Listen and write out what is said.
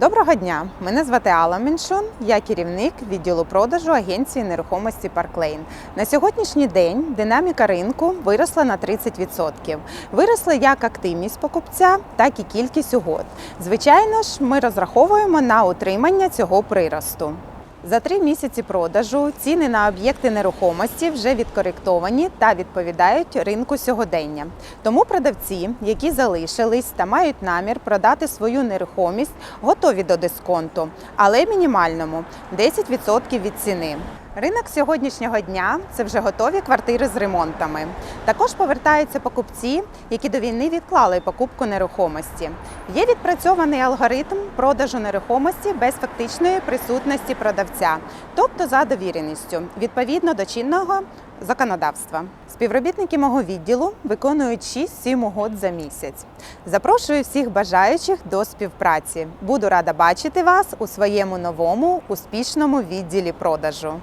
Доброго дня! Мене звати Алла Меншун. Я керівник відділу продажу агенції нерухомості Парклейн. На сьогоднішній день динаміка ринку виросла на 30%. Виросла як активність покупця, так і кількість угод. Звичайно ж, ми розраховуємо на утримання цього приросту. За три місяці продажу ціни на об'єкти нерухомості вже відкоректовані та відповідають ринку сьогодення. Тому продавці, які залишились та мають намір продати свою нерухомість, готові до дисконту, але мінімальному 10% від ціни. Ринок сьогоднішнього дня це вже готові квартири з ремонтами. Також повертаються покупці, які до війни відклали покупку нерухомості. Є відпрацьований алгоритм продажу нерухомості без фактичної присутності продавця, тобто за довіреністю, відповідно до чинного законодавства. Співробітники мого відділу виконують 6-7 угод за місяць. Запрошую всіх бажаючих до співпраці. Буду рада бачити вас у своєму новому успішному відділі продажу.